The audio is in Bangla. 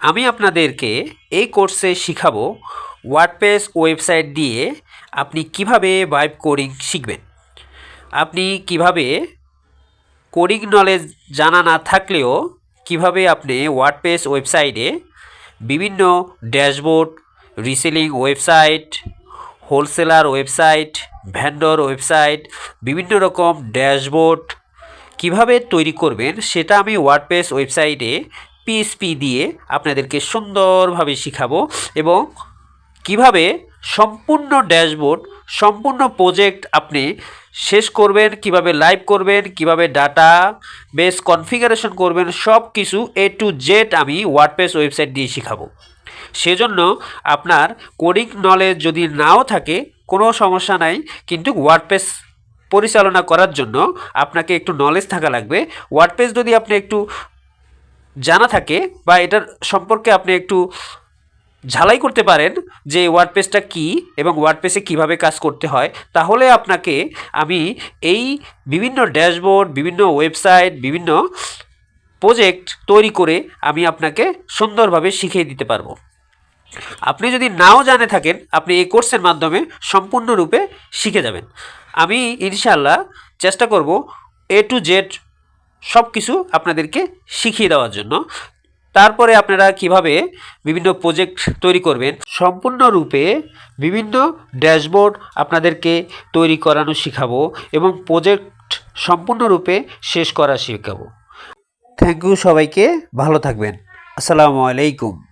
আমি আপনাদেরকে এই কোর্সে শিখাবো ওয়ার্ডপ্রেস ওয়েবসাইট দিয়ে আপনি কীভাবে ভাইব কোডিং শিখবেন। আপনি কীভাবে কোডিং নলেজ জানা না থাকলেও কীভাবে আপনি ওয়ার্ডপ্রেস ওয়েবসাইটে বিভিন্ন dashboard reselling website wholesaler website vendor website, বিভিন্ন রকম ড্যাশবোর্ড কীভাবে তৈরি করবেন সেটা আমি ওয়ার্ডপ্রেস ওয়েবসাইটে পিএসপি দিয়ে আপনাদেরকে সুন্দরভাবে শিখাবো এবং কীভাবে সম্পূর্ণ ড্যাশবোর্ড, সম্পূর্ণ প্রজেক্ট আপনি শেষ করবেন, কীভাবে লাইভ করবেন, কীভাবে ডাটা বেস কনফিগারেশন করবেন সব কিছু এ টু জেড আমি ওয়ার্ডপ্রেস ওয়েবসাইট দিয়ে শিখাবো। সেজন্য আপনার কোডিং নলেজ যদি নাও থাকে, কোনো সমস্যা নাই, কিন্তু ওয়ার্ডপ্রেস পরিচালনা করার জন্য আপনাকে একটু নলেজ থাকা লাগবে। ওয়ার্ডপ্রেস যদি আপনি একটু জানা থাকে বা এটার সম্পর্কে আপনি একটু ঝালাই করতে পারেন যে ওয়ার্ডপ্রেসটা কী এবং ওয়ার্ডপ্রেসে কীভাবে কাজ করতে হয়, তাহলে আপনাকে আমি এই বিভিন্ন ড্যাশবোর্ড, বিভিন্ন ওয়েবসাইট, বিভিন্ন প্রজেক্ট তৈরি করে আমি আপনাকে সুন্দরভাবে শিখিয়ে দিতে পারব। আপনি যদি নাও জানে থাকেন, আপনি এই কোর্সের মাধ্যমে সম্পূর্ণরূপে শিখে যাবেন। আমি ইনশাল্লাহ চেষ্টা করব এ টু জেড সব কিছু আপনাদেরকে শিখিয়ে দেওয়ার জন্য। তারপরে আপনারা কীভাবে বিভিন্ন প্রজেক্ট তৈরি করবেন, সম্পূর্ণরূপে বিভিন্ন ড্যাশবোর্ড আপনাদেরকে তৈরি করানো শেখাবো এবং প্রজেক্ট সম্পূর্ণরূপে শেষ করা শেখাবো। থ্যাংক ইউ সবাইকে, ভালো থাকবেন। আসসালামু আলাইকুম।